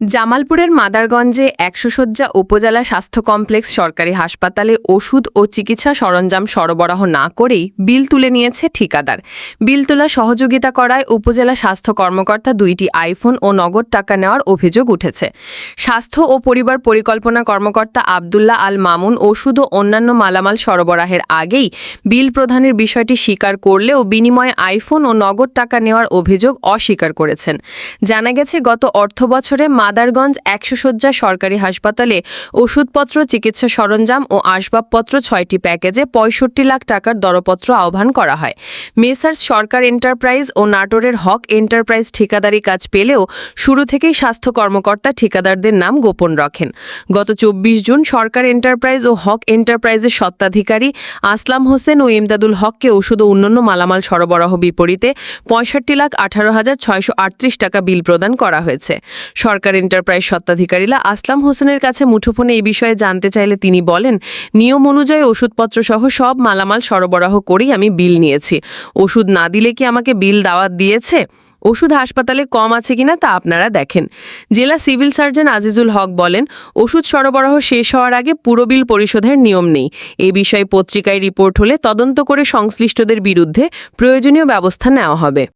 জামালপুরের মাদারগঞ্জে একশো উপজেলা স্বাস্থ্য কমপ্লেক্স সরকারি হাসপাতালে ওষুধ ও চিকিৎসা সরঞ্জাম সরবরাহ না করেই বিল তুলে নিয়েছে ঠিকাদার। বিল তোলা সহযোগিতা করায় উপজেলা স্বাস্থ্য কর্মকর্তা দুইটি আইফোন ও নগদ টাকা নেওয়ার অভিযোগ উঠেছে। স্বাস্থ্য ও পরিবার পরিকল্পনা কর্মকর্তা আবদুল্লাহ আল মামুন ওষুধ ও অন্যান্য মালামাল সরবরাহের আগেই বিল প্রধানের বিষয়টি স্বীকার করলেও বিনিময়ে আইফোন ও নগদ টাকা নেওয়ার অভিযোগ অস্বীকার করেছেন। জানা গেছে, গত অর্থ বছরে মাদারগঞ্জ একশো শয্যা সরকারি হাসপাতালে ওষুধপত্র, চিকিৎসা সরঞ্জাম ও আসবাবপত্র ছয়টি প্যাকেজে পঁয়ষট্টি লাখ টাকার দরপত্র আহ্বান করা হয়। মেসার্স সরকার এন্টারপ্রাইজ ও নাটোরের হক এন্টারপ্রাইজ ঠিকাদারি কাজ পেলেও শুরু থেকেই স্বাস্থ্য কর্মকর্তা ঠিকাদারদের নাম গোপন রাখেন। গত চব্বিশ জুন সরকার এন্টারপ্রাইজ ও হক এন্টারপ্রাইজের সত্ত্বাধিকারী আসলাম হোসেন ও ইমদাদুল হককে ওষুধ ও অন্যান্য মালামাল সরবরাহ বিপরীতে পঁয়ষট্টি লাখ আঠারো হাজার ছয়শো আটত্রিশ টাকা বিল প্রদান করা হয়েছে। সরকার এন্টারপ্রাইজ সত্ত্বাধিকারীরা আসলাম হোসেনের কাছে মুঠোফোনে এই বিষয়ে জানতে চাইলে তিনি বলেন, নিয়ম অনুযায়ী ওষুধপত্র সহ সব মালামাল সরবরাহ করেই আমি বিল নিয়েছি। ওষুধ না দিলে কি আমাকে বিল দাওয়াত দিয়েছে? ওষুধ হাসপাতালে কম আছে কিনা তা আপনারা দেখেন। জেলা সিভিল সার্জন আজিজুল হক বলেন, ওষুধ সরবরাহ শেষ হওয়ার আগে পুরো বিল পরিশোধের নিয়ম নেই। এ বিষয়ে পত্রিকায় রিপোর্ট হলে তদন্ত করে সংশ্লিষ্টদের বিরুদ্ধে প্রয়োজনীয় ব্যবস্থা নেওয়া হবে।